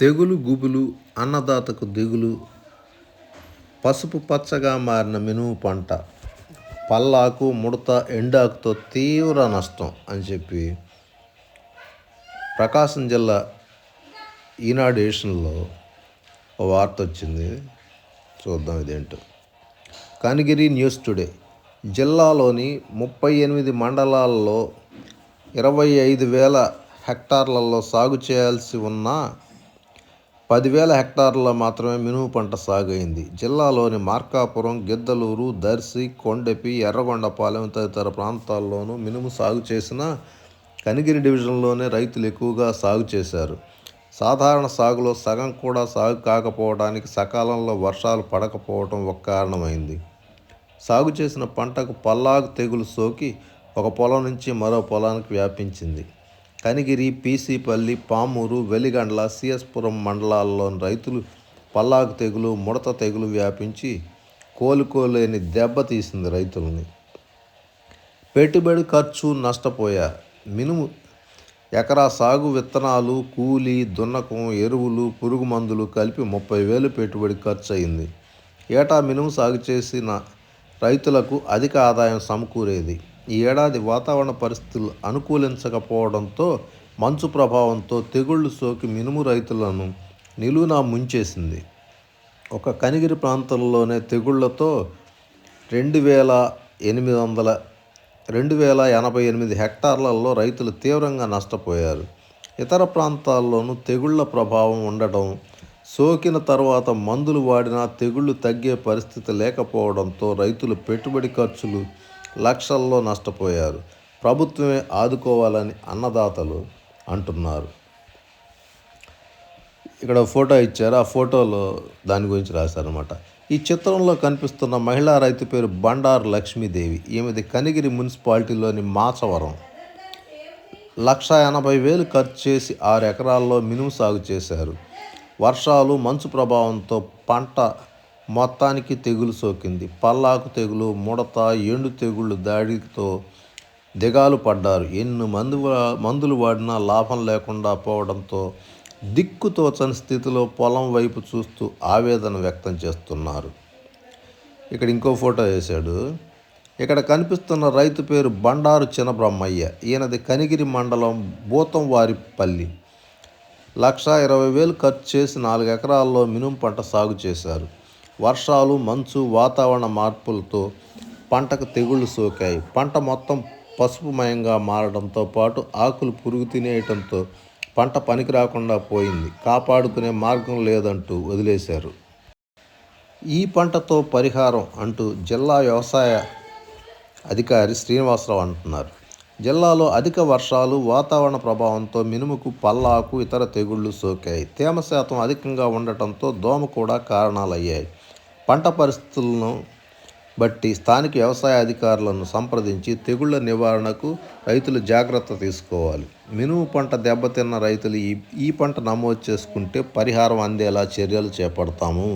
తెగులు గుబులు అన్నదాతకు దిగులు పసుపు పచ్చగా మారిన మినుము పంట పల్లాకు ముడత ఎండాకుతో తీవ్ర నష్టం అని చెప్పి ప్రకాశం జిల్లా ఈనాడు ఏషన్లో ఓ వార్త వచ్చింది. చూద్దాం ఇదేంటో. Kanigiri news today. జిల్లాలోని ముప్పై ఎనిమిది మండలాల్లో ఇరవై ఐదు వేల హెక్టార్లలో సాగు చేయాల్సి ఉన్న పదివేల హెక్టార్లలో మాత్రమే మినుము పంట సాగు అయింది జిల్లాలోని మార్కాపురం గిద్దలూరు దర్శి కొండెపి ఎర్రగొండపాలెం తదితర ప్రాంతాల్లోనూ మినుము సాగు చేసిన కనిగిరి డివిజన్లోనే రైతులు ఎక్కువగా సాగు చేశారు. సాధారణ సాగులో సగం కూడా సాగు కాకపోవడానికి సకాలంలో వర్షాలు పడకపోవడం ఒక కారణమైంది. సాగు చేసిన పంటకు పల్లాగు తెగులు సోకి ఒక పొలం నుంచి మరో పొలానికి వ్యాపించింది. కనిగిరి పీసీపల్లి పామూరు వెలిగండ్ల సిఎస్పురం మండలాల్లోని రైతులు పల్లాకు తెగులు ముడత తెగులు వ్యాపించి కోలుకోలేని దెబ్బతీసింది రైతులని. పెట్టుబడి ఖర్చు నష్టపోయా. మినుము ఎకరా సాగు విత్తనాలు కూలి దున్నకం ఎరువులు పురుగు మందులు కలిపి ముప్పై వేలు పెట్టుబడి ఖర్చు అయింది ఏటా మినుము సాగు చేసిన రైతులకు అధిక ఆదాయం సమకూరేది? ఈ ఏడాది వాతావరణ పరిస్థితులు అనుకూలించకపోవడంతో మంచు ప్రభావంతో తెగుళ్ళు సోకి మినుము రైతులను నిలువున ముంచేసింది. ఒక కనిగిరి ప్రాంతంలోనే తెగుళ్ళతో రెండు వేల ఎనిమిది వందల రెండు వేల ఎనభై ఎనిమిది హెక్టార్లలో రైతులు తీవ్రంగా నష్టపోయారు. ఇతర ప్రాంతాల్లోనూ తెగుళ్ళ ప్రభావం ఉండటం సోకిన తర్వాత మందులు వాడినా తెగుళ్ళు తగ్గే పరిస్థితి లేకపోవడంతో రైతులు పెట్టుబడి ఖర్చులు లక్షల్లో నష్టపోయారు. ప్రభుత్వమే ఆదుకోవాలని అన్నదాతలు అంటున్నారు. ఇక్కడ ఫోటో ఇచ్చారు. ఆ ఫోటోలో దాని గురించి రాశారనమాట ఈ చిత్రంలో కనిపిస్తున్న మహిళా రైతు పేరు బండారు లక్ష్మీదేవి. ఈమెది కనిగిరి మున్సిపాలిటీలోని మాచవరం. లక్ష ఎనభై వేలు ఖర్చు చేసి ఆరు ఎకరాల్లో మినుము సాగు చేశారు. వర్షాలు మంచు ప్రభావంతో పంట మొత్తానికి తెగులు సోకింది. పల్లాకు తెగులు ముడత ఎండు తెగుళ్ళు దాడితో దిగాలు పడ్డారు. ఎన్ని మందు మందులు వాడినా లాభం లేకుండా పోవడంతో దిక్కుతోచని స్థితిలో పొలం వైపు చూస్తూ ఆవేదన వ్యక్తం చేస్తున్నారు. ఇక్కడ ఇంకో ఫోటో వేశాడు. ఇక్కడ కనిపిస్తున్న రైతు పేరు బండారు చినబ్రహ్మయ్య ఈయనది కనిగిరి మండలం బూతంవారిపల్లి. లక్ష ఇరవై వేలు ఖర్చు చేసి నాలుగు ఎకరాల్లో మినుము పంట సాగు చేశారు. వర్షాలు మంచు వాతావరణ మార్పులతో పంటకు తెగుళ్ళు సోకాయి. పంట మొత్తం పసుపుమయంగా మారడంతో పాటు ఆకులు పురుగు తినేయటంతో పంట పనికి రాకుండా పోయింది. కాపాడుకునే మార్గం లేదంటూ వదిలేశారు. ఈ పంటతో పరిహారం అంటూ జిల్లా వ్యవసాయ అధికారి శ్రీనివాసరావు అంటున్నారు. జిల్లాలో అధిక వర్షాలు వాతావరణ ప్రభావంతో మినుముకు పల్లాకు ఇతర తెగుళ్ళు సోకాయి. తేమ శాతం అధికంగా ఉండటంతో దోమ కూడా కారణాలయ్యాయి. పంట పరిస్థితులను బట్టి స్థానిక వ్యవసాయ అధికారులను సంప్రదించి తెగుళ్ళ నివారణకు రైతులు జాగ్రత్త తీసుకోవాలి. మినుము పంట దెబ్బతిన్న రైతులు ఈ ఈ పంట నమోదు చేసుకుంటే పరిహారం అందేలా చర్యలు చేపడతాము.